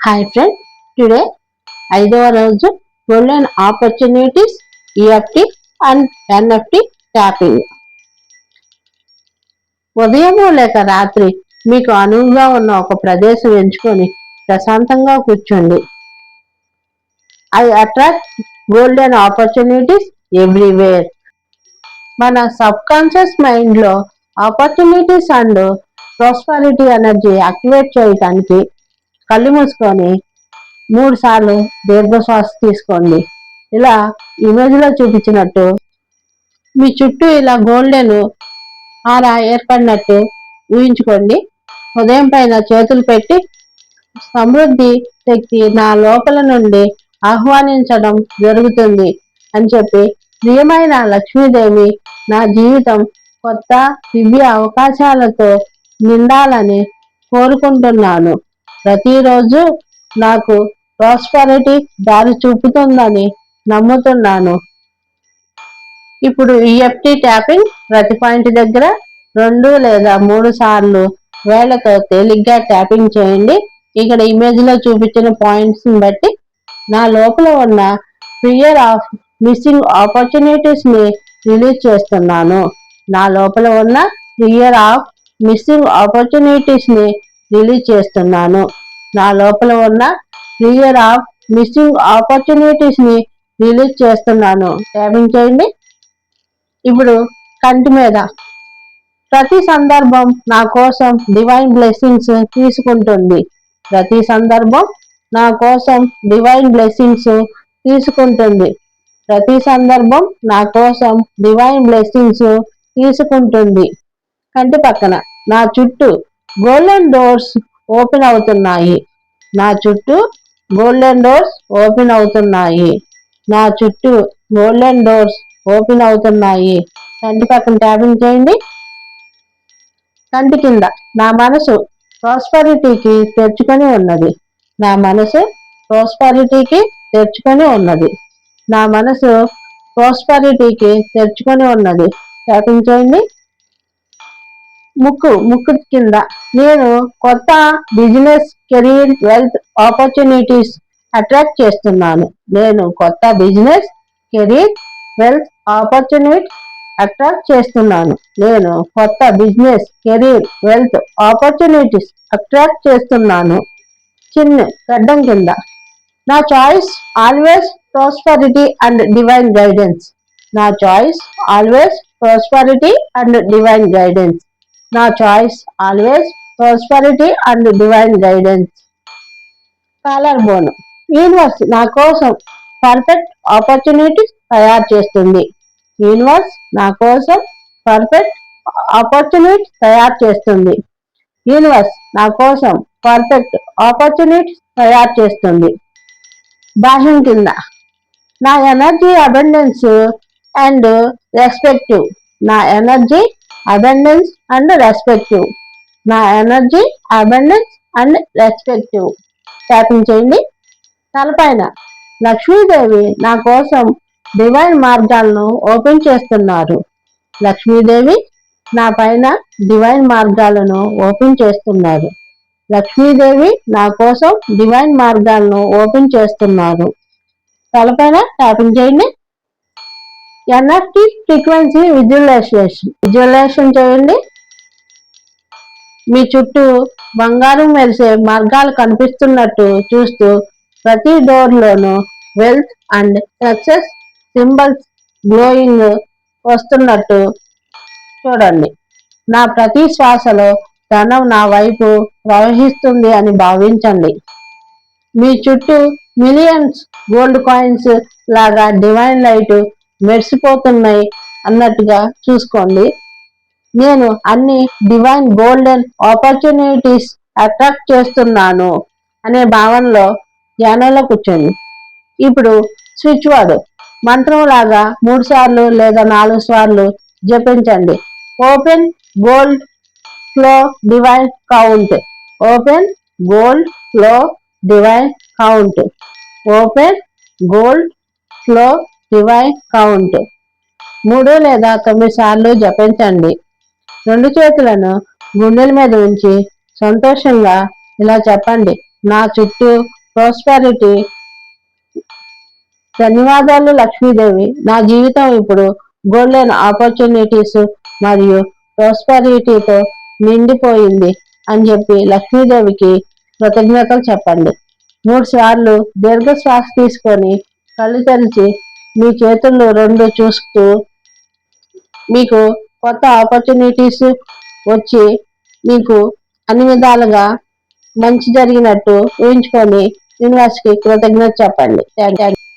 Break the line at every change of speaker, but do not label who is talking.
Hi friend today ఐదవ రోజు golden opportunities EFT and NFT tapping ఉదయము లేక రాత్రి మీకు అనువుగా ఉన్న ఒక ప్రదేశం ఎంచుకొని ప్రశాంతంగా కూర్చోండి. I attract golden opportunities everywhere మన సబ్ కాన్షియస్ మైండ్లో opportunities and prosperity energy activate చేయడానికి కళ్ళు మూసుకొని మూడు సార్లు దీర్ఘశ్వాస తీసుకోండి. ఇలా ఇమేజ్లో చూపించినట్టు మీ చుట్టూ ఇలా గోల్డెన్ ఆరా ఏర్పడినట్టు ఊహించుకోండి. ఉదయం పైన చేతులు పెట్టి సమృద్ధి శక్తి నా లోపల నుండి ఆహ్వానించడం జరుగుతుంది అని చెప్పి ప్రియమైన లక్ష్మీదేవి నా జీవితం కొత్త దివ్య అవకాశాలతో నిండాలని కోరుకుంటున్నాను. ప్రతిరోజు నాకు ప్రాస్పరిటీ దారి చూపుతుందని నమ్ముతున్నాను. ఇప్పుడు ఈఎఫ్టీ ట్యాపింగ్ ప్రతి పాయింట్ దగ్గర రెండు లేదా మూడు సార్లు వేళ్ళతో తేలిగ్గా ట్యాపింగ్ చేయండి. ఇక్కడ ఇమేజ్లో చూపించిన పాయింట్స్ బట్టి నా లోపల ఉన్న ఫియర్ ఆఫ్ మిస్సింగ్ ఆపర్చునిటీస్ని రిలీజ్ చేస్తున్నాను. నా లోపల ఉన్న ఫియర్ ఆఫ్ మిస్సింగ్ ఆపర్చునిటీస్ని రిలీజ్ చేస్తున్నాను. నా లోపల ఉన్న ఫియర్ ఆఫ్ మిస్సింగ్ ఆపర్చునిటీస్ని రిలీజ్ చేస్తున్నాను. ట్యాపింగ్ చేయండి? ఇప్పుడు కంటి మీద ప్రతి సందర్భం నా కోసం డివైన్ బ్లెస్సింగ్స్ తీసుకుంటుంది. ప్రతి సందర్భం నా కోసం డివైన్ బ్లెస్సింగ్స్ తీసుకుంటుంది. ప్రతి సందర్భం నా కోసం డివైన్ బ్లెస్సింగ్స్ తీసుకుంటుంది. కంటి పక్కన నా చుట్టూ గోల్డెన్ డోర్స్ ఓపెన్ అవుతున్నాయి. నా చుట్టూ గోల్డెన్ డోర్స్ ఓపెన్ అవుతున్నాయి. నా చుట్టూ గోల్డెన్ డోర్స్ ఓపెన్ అవుతున్నాయి. కంటి పక్కన ట్యాపింగ్ చేయండి. కంటి కింద నా మనసు ప్రాస్పరిటీకి తెరుచుకొని ఉన్నది. నా మనసు ప్రాస్పారిటీకి తెరుచుకొని ఉన్నది. నా మనసు ప్రాస్పారిటీకి తెరుచుకొని ఉన్నది. ట్యాపింగ్ చేయండి. ముక్కు ముక్కు కింద. నేను కొత్త business career wealth opportunities attract చేస్తున్నాను. నేను కొత్త business career wealth opportunity attract చేస్తున్నాను. నేను కొత్త business career wealth opportunities attract చేస్తున్నాను. చిన్న గడ్డం కింద. నా choice always prosperity and divine guidance. నా choice always prosperity and divine guidance. నా choice always prosperity and divine guidance collar bone universe నా కోసం పర్ఫెక్ట్ ఆపర్చునిటీస్ తయారు చేస్తుంది. యూనివర్స్ నా కోసం పర్ఫెక్ట్ ఆపర్చునిటీ తయారు చేస్తుంది. యూనివర్స్ నా కోసం పర్ఫెక్ట్ ఆపర్చునిటీస్ తయారు చేస్తుంది. బాహ్యం కింద. నా ఎనర్జీ అబెండెన్స్ అండ్ రెస్పెక్టివ్ నా ఎనర్జీ అబెండెన్స్ అండ్ రెస్పెక్టివ్ నా energy abundance and respective tapping చేయండి. తలపైన లక్ష్మీదేవి నా కోసం డివైన్ మార్గాలను ఓపెన్ చేస్తున్నారు. లక్ష్మీదేవి నా పైన డివైన్ మార్గాలను ఓపెన్ చేస్తున్నారు. లక్ష్మీదేవి నా కోసం డివైన్ మార్గాలను ఓపెన్ చేస్తున్నారు. తలపైన ట్యాపింగ్ చేయండి. ఎన్ఎఫ్టీ ఫ్రీక్వెన్సీ విజువలైజేషన్ విజువలైజేషన్ చేయండి. మీ చుట్టూ బంగారం మెరిసే మార్గాలు కనిపిస్తున్నట్టు చూస్తూ ప్రతి డోర్లోనూ wealth and success symbols glowing వస్తున్నట్టు చూడండి. నా ప్రతి శ్వాసలో ధనం నా వైపు ప్రవహిస్తుంది అని భావించండి. మీ చుట్టూ మిలియన్స్ గోల్డ్ కాయిన్స్ లాగా డివైన్ లైట్ మెరిసిపోతున్నాయి అన్నట్టుగా చూసుకోండి. నేను అన్ని డివైన్ గోల్డెన్ ఆపర్చునిటీస్ అట్రాక్ట్ చేస్తున్నాను అనే భావనలో ధ్యానంలో కూర్చోండి ఇప్పుడు స్విచ్ వర్డ్ మంత్రం లాగా మూడు సార్లు లేదా నాలుగు సార్లు జపించండి. Open gold flow divine count open gold flow divine count open gold flow divine count మూడు లేదా తొమ్మిది సార్లు జపించండి. రెండు చేతులను గుండెల మీద ఉంచి సంతోషంగా ఇలా చెప్పండి. నా చుట్టూ ప్రాస్పారిటీ ధన్యవాదాలు లక్ష్మీదేవి. నా జీవితం ఇప్పుడు గోల్డెన్ ఆపర్చునిటీస్ మరియు ప్రాస్పారిటీతో నిండిపోయింది అని చెప్పి లక్ష్మీదేవికి కృతజ్ఞతలు చెప్పండి. మూడు సార్లు దీర్ఘ శ్వాస తీసుకొని కళ్ళు తెరిచి మీ చేతులు రెండు చూస్తూ మీకు కొత్త ఆపర్చునిటీస్ వచ్చి మీకు అన్ని విధాలుగా మంచి జరిగినట్టు ఊహించుకొని యూనివర్సిటీకి కృతజ్ఞత చెప్పండి. Thank you